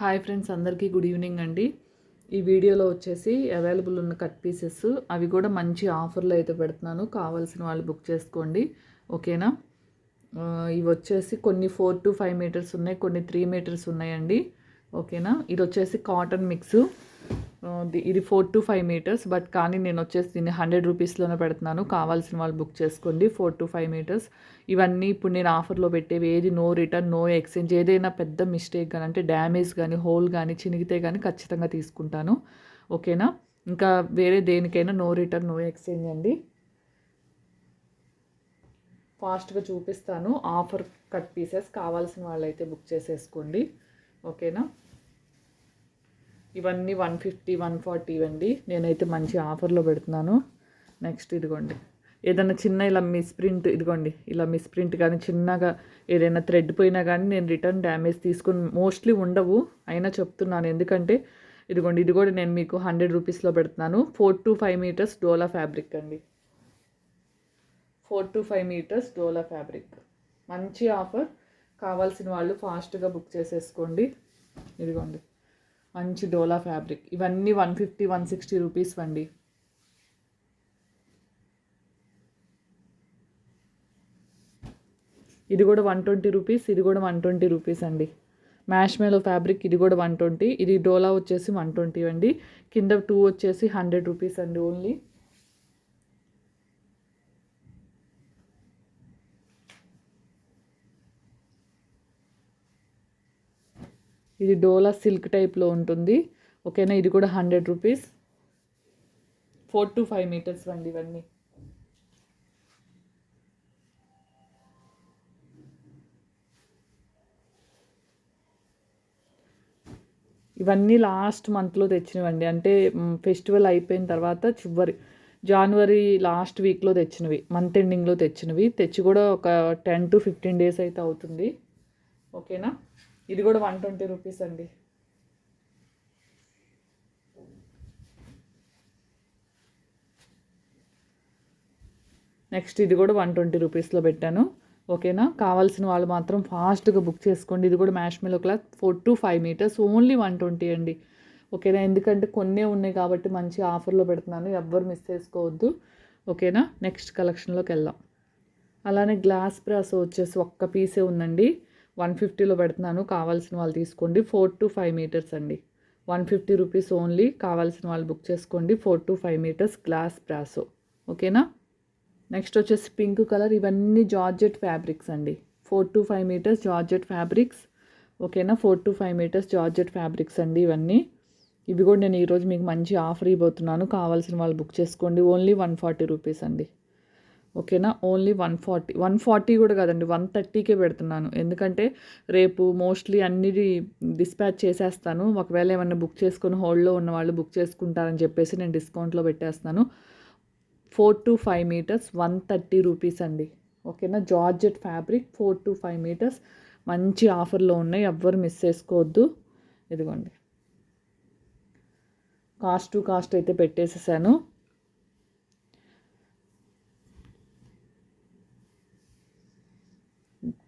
Hi friends అందరికీ good evening అండి. ఈ వీడియోలో వచ్చేసి అవైలబుల్ ఉన్న కట్ పీసెస్ అవి కూడా మంచి ఆఫర్లో అయితే పెడుతున్నాను. కావాల్సిన వాళ్ళు బుక్ చేసుకోండి. ఓకేనా? ఇవి వచ్చేసి కొన్ని ఫోర్ టు ఫైవ్ మీటర్స్ ఉన్నాయి కొన్ని త్రీ మీటర్స్ ఉన్నాయండి. ఓకేనా? ఇది వచ్చేసి కాటన్ మిక్స్. ఇది four to five metres but కానీ నేను వచ్చేసి దీన్ని హండ్రెడ్ రూపీస్లోనే పెడుతున్నాను. కావాల్సిన వాళ్ళు బుక్ చేసుకోండి. Four to five metres. ఇవన్నీ ఇప్పుడు నేను ఆఫర్లో పెట్టేవి ఏది నో రిటర్న్ నో ఎక్స్చేంజ్ ఏదైనా పెద్ద మిస్టేక్ కానీ అంటే డ్యామేజ్ కానీ హోల్ కానీ చినిగితే కానీ ఖచ్చితంగా తీసుకుంటాను. ఓకేనా? ఇంకా వేరే దేనికైనా నో రిటర్న్ నో ఎక్స్చేంజ్ అండి. ఫాస్ట్గా చూపిస్తాను. ఆఫర్ కట్ పీసెస్ కావాల్సిన వాళ్ళైతే బుక్ చేసేసుకోండి. ఓకేనా? ఇవన్నీ వన్ ఫిఫ్టీ వన్ ఫార్టీ ఇవ్వండి. నేనైతే మంచి ఆఫర్లో పెడుతున్నాను. నెక్స్ట్ ఇదిగోండి. ఏదైనా చిన్న ఇలా మిస్ప్రింట్ ఇదిగోండి. ఇలా మిస్ప్రింట్ కానీ చిన్నగా ఏదైనా థ్రెడ్ పోయినా కానీ నేను రిటర్న్ డ్యామేజ్ తీసుకుని మోస్ట్లీ ఉండవు. అయినా చెప్తున్నాను. ఎందుకంటే ఇదిగోండి ఇది కూడా నేను మీకు హండ్రెడ్ రూపీస్లో పెడుతున్నాను. Four to five metres dola fabric అండి. Four to five metres dola fabric మంచి ఆఫర్. కావాల్సిన వాళ్ళు ఫాస్ట్గా బుక్ చేసేసుకోండి. ఇదిగోండి. మంచి డోలా ఫ్యాబ్రిక్. ఇవన్నీ one fifty one sixty rupees అండి. ఇది కూడా వన్ ట్వంటీ రూపీస్ ఇది కూడా వన్ ట్వంటీ రూపీస్ అండి. మ్యాష్మేలో ఫ్యాబ్రిక్ ఇది కూడా వన్ ట్వంటీ ఇది డోలా వచ్చేసి వన్ ట్వంటీ అండి. కింద టూ వచ్చేసి హండ్రెడ్ రూపీస్ అండి ఓన్లీ. ఇది డోలా సిల్క్ టైప్లో ఉంటుంది. ఓకేనా? ఇది కూడా hundred rupees. Four to five metres అండి ఇవన్నీ. ఇవన్నీ లాస్ట్ మంత్లో తెచ్చినవండి. అంటే ఫెస్టివల్ అయిపోయిన తర్వాత చివరి జనవరి లాస్ట్ వీక్లో తెచ్చినవి మంత్ ఎండింగ్లో తెచ్చినవి. తెచ్చి కూడా ఒక టెన్ టు ఫిఫ్టీన్ డేస్ అయితే అవుతుంది. ఓకేనా? ఇది కూడా వన్ ట్వంటీ రూపీస్ అండి. నెక్స్ట్ ఇది కూడా వన్ ట్వంటీ రూపీస్లో పెట్టాను. ఓకేనా? కావాల్సిన వాళ్ళు మాత్రం ఫాస్ట్గా బుక్ చేసుకోండి. ఇది కూడా mash mill cloth four to five metres. Only one twenty అండి. ఓకేనా? ఎందుకంటే కొన్నే ఉన్నాయి కాబట్టి మంచి ఆఫర్లో పెడుతున్నాను. ఎవ్వరు మిస్ చేసుకోవద్దు. ఓకేనా? నెక్స్ట్ కలెక్షన్లోకి వెళ్దాం. అలానే గ్లాస్ బ్రాస్ వచ్చేసి ఒక్క పీసే ఉందండి. వన్ ఫిఫ్టీలో పెడుతున్నాను కావాల్సిన వాళ్ళు తీసుకోండి. ఫోర్ టు ఫైవ్ మీటర్స్ అండి. వన్ ఫిఫ్టీ రూపీస్ ఓన్లీ కావాల్సిన వాళ్ళు బుక్ చేసుకోండి. Four to five metres glass brasso. ఓకేనా? నెక్స్ట్ వచ్చేసి పింక్ కలర్ ఇవన్నీ జార్జెట్ ఫ్యాబ్రిక్స్ అండి. Four to five metres georgette fabrics. ఓకేనా? Four to five metres georgette fabrics అండి ఇవన్నీ. ఇవి కూడా నేను ఈరోజు మీకు మంచి ఆఫర్ ఇవ్వబోతున్నాను. కావాల్సిన వాళ్ళు బుక్ చేసుకోండి. ఓన్లీ వన్ ఫార్టీ రూపీస్ అండి. ఓకేనా? Only one forty. One forty కూడా కాదండి వన్ థర్టీకే పెడుతున్నాను. ఎందుకంటే రేపు మోస్ట్లీ అన్ని డిస్పాచ్ చేసేస్తాను. ఒకవేళ ఏమన్నా బుక్ చేసుకొని హోల్డ్లో ఉన్న వాళ్ళు బుక్ చేసుకుంటారని చెప్పేసి నేను డిస్కౌంట్లో పెట్టేస్తాను. Four to five metres one thirty rupees అండి. ఓకేనా? Georgette fabric four to five metres. మంచి ఆఫర్లో ఉన్నాయి ఎవ్వరు మిస్ చేసుకోవద్దు. ఇదిగోండి. కాస్ట్ టు కాస్ట్ అయితే పెట్టేసేసాను.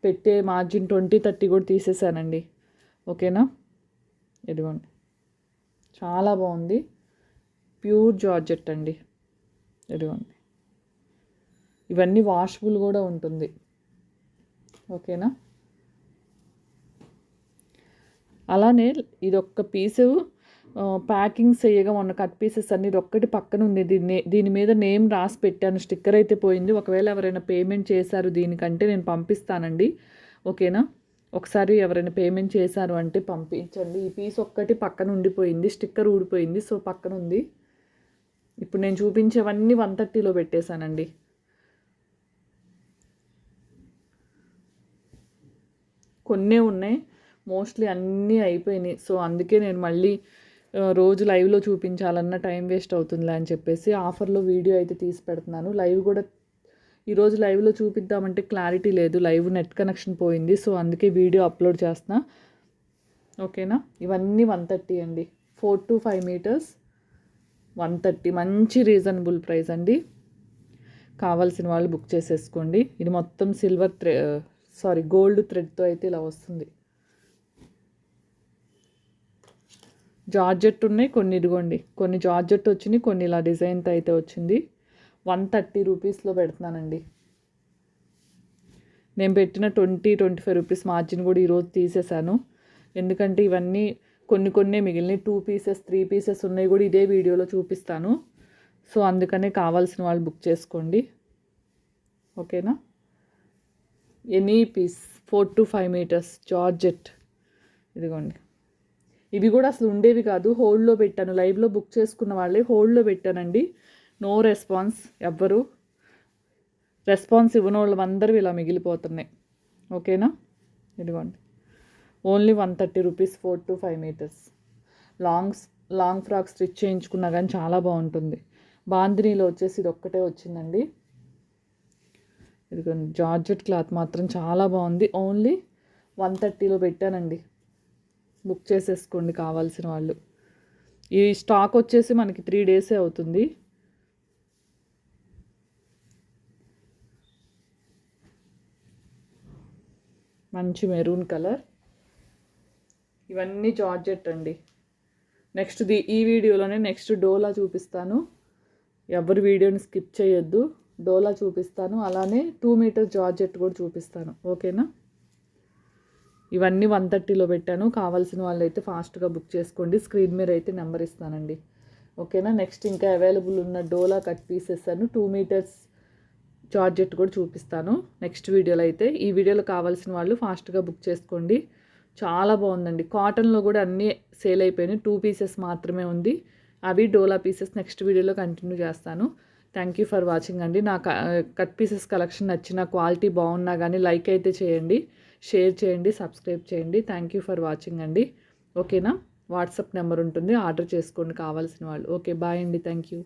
పెట్టే మార్జిన్ ట్వంటీ థర్టీ కూడా తీసేసానండి. ఓకేనా? ఇదిగోండి. చాలా బాగుంది. ప్యూర్ జార్జెట్ అండి. ఇదిగోండి. ఇవన్నీ వాషబుల్ కూడా ఉంటుంది. ఓకేనా? అలానే ఇది ఒక్క పీసు ప్యాకింగ్ చేయగా మొన్న కట్ పీసెస్ అనేది ఒక్కటి పక్కన ఉంది దీన్ని దీని మీద నేమ్ రాసి పెట్టాను. స్టిక్కర్ అయితే పోయింది. ఒకవేళ ఎవరైనా పేమెంట్ చేశారు దీనికంటే నేను పంపిస్తానండి. ఓకేనా? ఒకసారి ఎవరైనా పేమెంట్ చేశారు అంటే పంపించండి. ఈ పీస్ ఒక్కటి పక్కన ఉండిపోయింది స్టిక్కర్ ఊడిపోయింది. సో పక్కన ఉంది ఇప్పుడు నేను చూపించేవన్నీ వన్ థర్టీలో పెట్టేశానండి. కొన్నే ఉన్నాయి. మోస్ట్లీ అన్నీ అయిపోయినాయి. సో అందుకే నేను మళ్ళీ రోజు లైవ్లో చూపించాలన్న టైం వేస్ట్ అవుతుందిలే అని చెప్పేసి ఆఫర్లో వీడియో అయితే తీసి పెడుతున్నాను. లైవ్ కూడా ఈరోజు లైవ్లో చూపిద్దామంటే క్లారిటీ లేదు. లైవ్ నెట్ కనెక్షన్ పోయింది. సో అందుకే వీడియో అప్లోడ్ చేస్తున్నా. ఓకేనా? ఇవన్నీ వన్ థర్టీ అండి. Four to five metres one thirty. మంచి రీజనబుల్ ప్రైస్ అండి. కావాల్సిన వాళ్ళు బుక్ చేసేసుకోండి. ఇది మొత్తం సిల్వర్ థ్రె సారీ గోల్డ్ థ్రెడ్తో అయితే ఇలా వస్తుంది. జార్జెట్ ఉన్నాయి కొన్ని ఇదిగోండి. కొన్ని జార్జెట్ వచ్చినాయి కొన్ని ఇలా డిజైన్తో అయితే వచ్చింది. వన్ థర్టీ రూపీస్లో పెడుతున్నానండి. నేను పెట్టిన twenty twenty five rupees margin కూడా ఈరోజు తీసేశాను. ఎందుకంటే ఇవన్నీ కొన్ని కొన్ని మిగిలిన టూ పీసెస్ త్రీ పీసెస్ ఉన్నాయి కూడా ఇదే వీడియోలో చూపిస్తాను. సో అందుకనే కావాల్సిన వాళ్ళు బుక్ చేసుకోండి. ఓకేనా? Any piece four to five metres georgette. ఇదిగోండి. ఇవి కూడా అసలు ఉండేవి కాదు. హోల్డ్లో పెట్టాను. లైవ్లో బుక్ చేసుకున్న వాళ్ళే హోల్డ్లో పెట్టానండి. నో రెస్పాన్స్ ఎవ్వరు. రెస్పాన్స్ ఇవ్వని వాళ్ళు అందరూ ఇలా మిగిలిపోతున్నాయి. ఓకేనా? ఇదిగోండి. Only one thirty rupees four to five metres. Longs long frock stitch చేయించుకున్నా కానీ చాలా బాగుంటుంది. బాందినీలో వచ్చేసి ఇది ఒక్కటే వచ్చిందండి. ఇదిగోండి. జార్జెట్ క్లాత్ మాత్రం చాలా బాగుంది. ఓన్లీ వన్ థర్టీలో పెట్టానండి. బుక్ చేసేసుకోండి కావాల్సిన వాళ్ళు. ఈ స్టాక్ వచ్చేసి మనకి త్రీ డేసే అవుతుంది. మంచి మెరూన్ కలర్. ఇవన్నీ జార్జెట్ అండి. నెక్స్ట్ ది ఈ వీడియోలోనే నెక్స్ట్ డోలా చూపిస్తాను. ఎవరి వీడియోని స్కిప్ చేయొద్దు. డోలా చూపిస్తాను. అలానే టూ మీటర్ జార్జెట్ కూడా చూపిస్తాను. ఓకేనా? ఇవన్నీ వన్ థర్టీలో పెట్టాను. కావాల్సిన వాళ్ళు అయితే ఫాస్ట్గా బుక్ చేసుకోండి. స్క్రీన్ మీద అయితే నెంబర్ ఇస్తానండి. ఓకేనా నెక్స్ట్ ఇంకా అవైలబుల్ ఉన్న డోలా కట్ పీసెస్ అను టూ మీటర్స్ జార్జెట్ కూడా చూపిస్తాను. నెక్స్ట్ వీడియోలో అయితే ఈ వీడియోలో కావాల్సిన వాళ్ళు ఫాస్ట్గా బుక్ చేసుకోండి. చాలా బాగుందండి. కాటన్లో కూడా అన్నీ సేల్ అయిపోయినాయి. టూ పీసెస్ మాత్రమే ఉంది. అవి డోలా పీసెస్ నెక్స్ట్ వీడియోలో కంటిన్యూ చేస్తాను. థ్యాంక్ యూ ఫర్ వాచింగ్ అండి. నా కట్ పీసెస్ కలెక్షన్ నచ్చిన క్వాలిటీ బాగున్నా కానీ లైక్ అయితే చేయండి. షేర్ చేయండి సబ్స్క్రైబ్ చేయండి. థ్యాంక్ యూ ఫర్ వాచింగ్ అండి. ఓకేనా? వాట్సాప్ నెంబర్ ఉంటుంది ఆర్డర్ చేసుకోండి కావాల్సిన వాళ్ళు. ఓకే బాయ్ అండి. Thank you